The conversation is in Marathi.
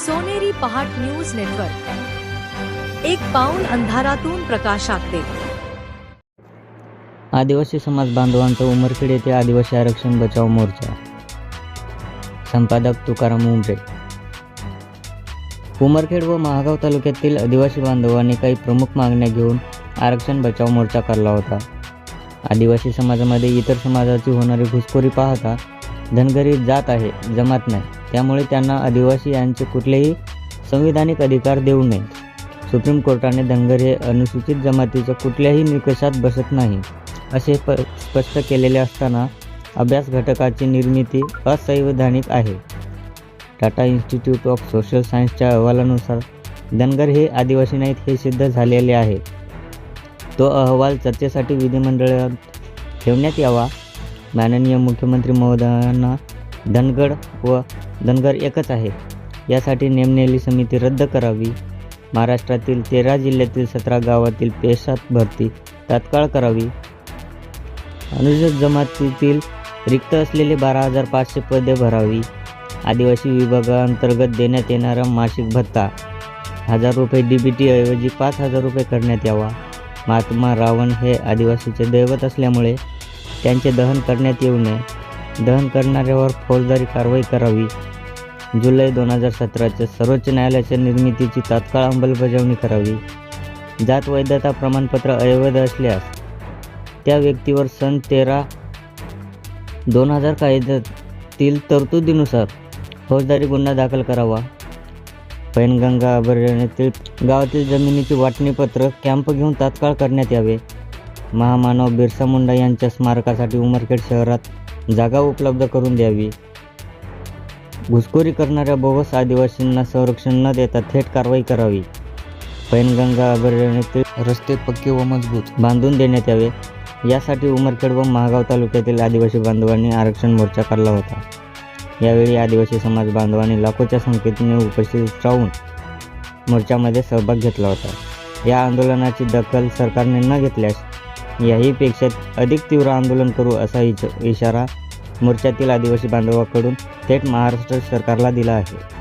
सोनेरी पहाट न्यूज नेटवर्क. एक पाऊल अंधारातून प्रकाश ते आदिवासी समाज बांधवांचा उमरखेड येथे आदिवासी आरक्षण बचाव मोर्चा. संपादक तुकाराम उमरे. उमरखेड व महागाव तालुक्यातील आदिवासी बांधवांनी काही प्रमुख मागण्या घेऊन आरक्षण बचाव मोर्चा काढला होता. आदिवासी समाजामध्ये इतर समाजाची होणारी घुसखोरी पाहता धनगरी जात आहे जमात नाही. त्यामुळे त्यांना आदिवासी यांचे कुठलेही संविधानिक अधिकार देऊ नये सुप्रीम कोर्टाने धनगर हे अनुसूचित जमातीच्या कुठल्याही निकषात बसत नाही असे प स्पष्ट केलेले असताना अभ्यास घटकाची निर्मिती असंवैधानिक आहे. टाटा इन्स्टिट्यूट ऑफ सोशल सायन्सच्या अहवालानुसार धनगर हे आदिवासी नाहीत हे सिद्ध झालेले आहे. तो अहवाल चर्चेसाठी विधिमंडळात ठेवण्यात यावा माननीय मुख्यमंत्री महोदयांना धनगड व धनगर एकच आहे. यासाठी नेमलेली समिती रद्द करावी. महाराष्ट्रातील तेरा जिल्ह्यातील सतरा गावातील पेशात भरती तात्काळ करावी. अनुसूचित जमातीतील रिक्त असलेले बारा हजार पाचशे पदे भरावी. आदिवासी विभागाअंतर्गत देण्यात येणारा मासिक भत्ता हजार रुपये डी बी टीऐवजी पाच हजार रुपये करण्यात यावा. महात्मा रावण हे आदिवासीचे दैवत असल्यामुळे त्यांचे दहन करण्यात येऊ नये. दहन करणाऱ्यावर फौजदारी कारवाई करावी. जुलै दोन हजार सतराच्या सर्वोच्च न्यायालयाच्या निर्मितीची तात्काळ अंमलबजावणी करावी. जात वैधता प्रमाणपत्र अवैध असल्यास त्या व्यक्तीवर सन तेरा दोन हजार कायद्यातील तरतुदीनुसार फौजदारी गुन्हा दाखल करावा. पैनगंगा अभयारण्यातील गावातील जमिनीची वाटणीपत्र कॅम्प घेऊन तात्काळ करण्यात यावे. महामानव बिरसा मुंडा यांच्या स्मारकासाठी उमरखेड शहरात जागा उपलब्ध करून द्यावी. घुसखोरी करणाऱ्या बोगस आदिवासींना संरक्षण न देता थेट कारवाई करावी. पैनगंगा अभयारण्यातील रस्ते पक्के व मजबूत. बांधून देण्यात यावे. यासाठी उमरखेड व महागाव तालुक्यातील आदिवासी बांधवांनी आरक्षण मोर्चा काढला होता. यावेळी आदिवासी समाज बांधवांनी लाखोच्या संख्येने उपस्थित राहून मोर्चामध्ये सहभाग घेतला होता. या आंदोलनाची दखल सरकारने न घेतल्यास याहीपेक्षा अधिक तीव्र आंदोलन करू असा इच इशारा मोर्चातील आदिवासी बांधवाकडून थेट महाराष्ट्र सरकारला दिला आहे.